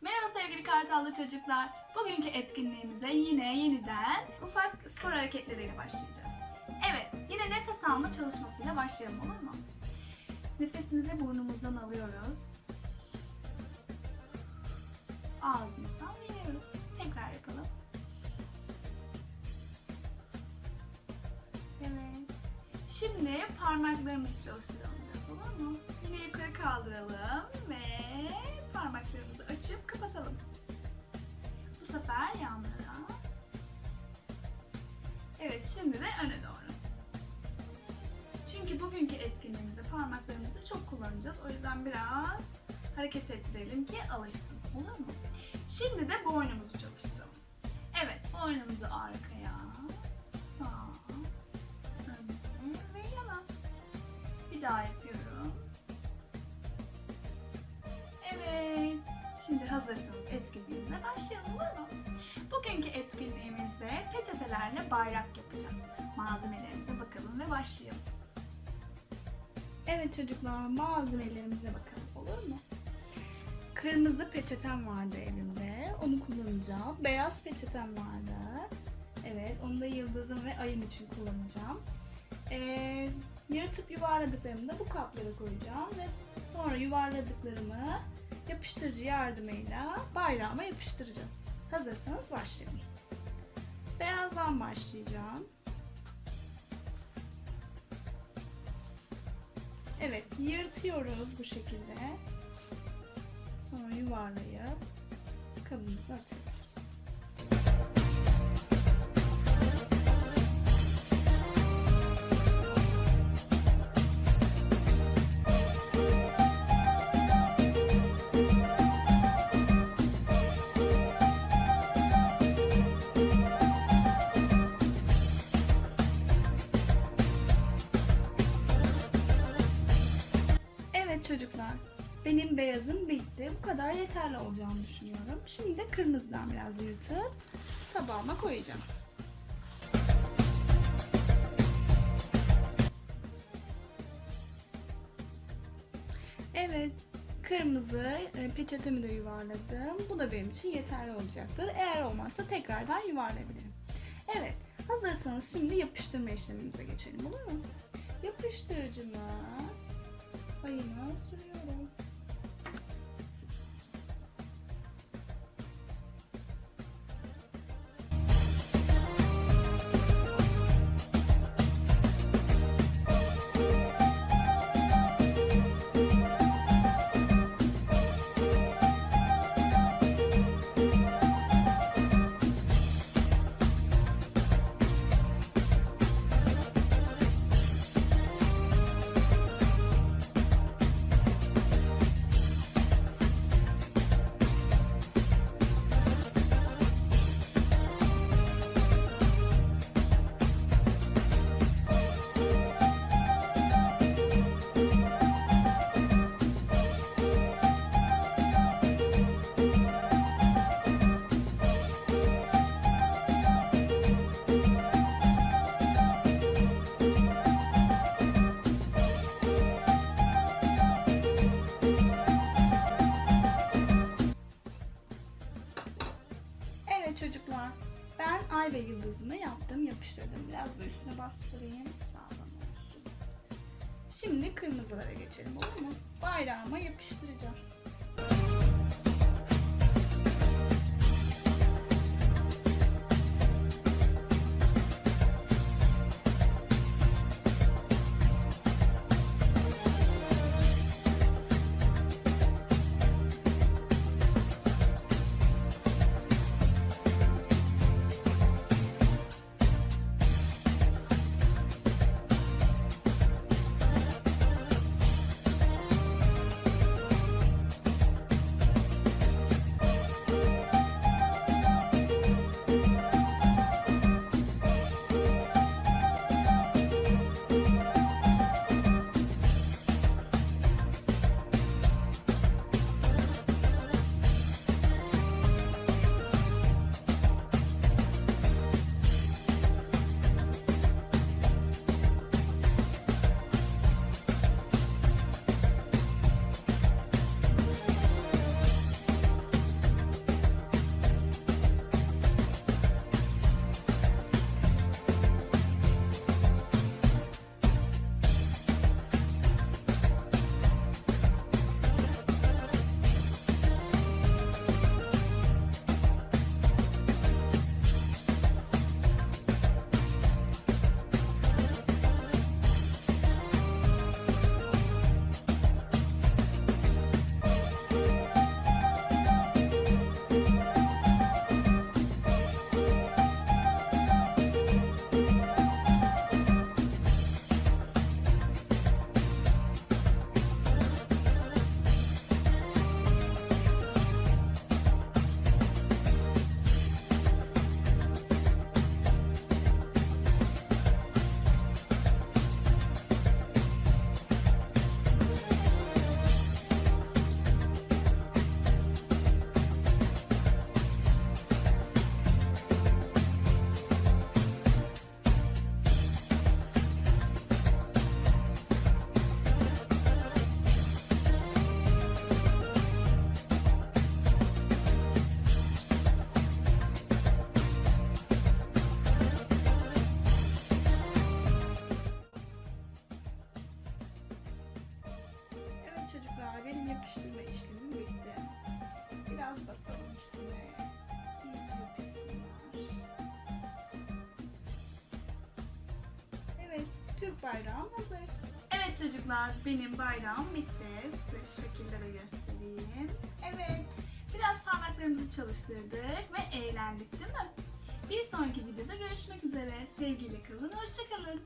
Merhaba sevgili Kartallı çocuklar. Bugünkü etkinliğimize yine yeniden ufak spor hareketleriyle başlayacağız. Evet, yine nefes alma çalışmasıyla başlayalım olur mu? Nefesimizi burnumuzdan alıyoruz. Ağzımızdan veriyoruz. Tekrar yapalım. Evet. Şimdi parmaklarımızı çalıştıralım biraz olur mu? Yine yukarı kaldıralım ve parmaklarımızı açıp kapatalım. Bu sefer yanlara. Evet şimdi de öne doğru. Çünkü bugünkü etkinliğimizde parmaklarımızı çok kullanacağız. O yüzden biraz hareket ettirelim ki alışsın. Olur mu? Şimdi de boynumuzu çalıştıralım. Evet boynumuzu arkaya, sağa, öne ve yana. Bir daha yapıyorum. Evet. Şimdi hazırsanız etkinliğimize başlayalım olur mu? Bugünkü etkinliğimizde peçetelerle bayrak yapacağız. Malzemelerimize bakalım ve başlayalım. Evet çocuklar malzemelerimize bakalım olur mu? Kırmızı peçetem vardı elimde. Onu kullanacağım. Beyaz peçetem vardı. Evet, onu da yıldızım ve ayım için kullanacağım. Ee, yırtıp yuvarladıklarımı da bu kaplara koyacağım ve sonra yuvarladıklarımı yapıştırıcı yardımıyla bayrağıma yapıştıracağım. Hazırsanız başlayalım. Beyazdan başlayacağım. Evet, yırtıyoruz bu şekilde. Sonra yuvarlayıp kabımıza atıyoruz. Çocuklar, benim beyazım bitti. Bu kadar yeterli olacağını düşünüyorum. Şimdi de kırmızıdan biraz yırtıp tabağıma koyacağım. Evet, kırmızı e, peçetemi de yuvarladım. Bu da benim için yeterli olacaktır. Eğer olmazsa tekrardan yuvarlayabilirim. Evet, hazırsanız şimdi yapıştırma işlemimize geçelim olur mu? Yapıştırıcımı ayına sürüyorum. Ay ve yıldızımı yaptım, yapıştırdım. Biraz da üstüne bastırayım, sağlam olsun. Şimdi kırmızılara geçelim olur mu? Bayrağıma yapıştıracağım. Bayrağım hazır. Evet çocuklar, benim bayrağım bitti. Size şu şekilde de göstereyim. Evet, biraz parmaklarımızı çalıştırdık ve eğlendik değil mi? Bir sonraki videoda görüşmek üzere. Sevgiyle kalın, hoşçakalın.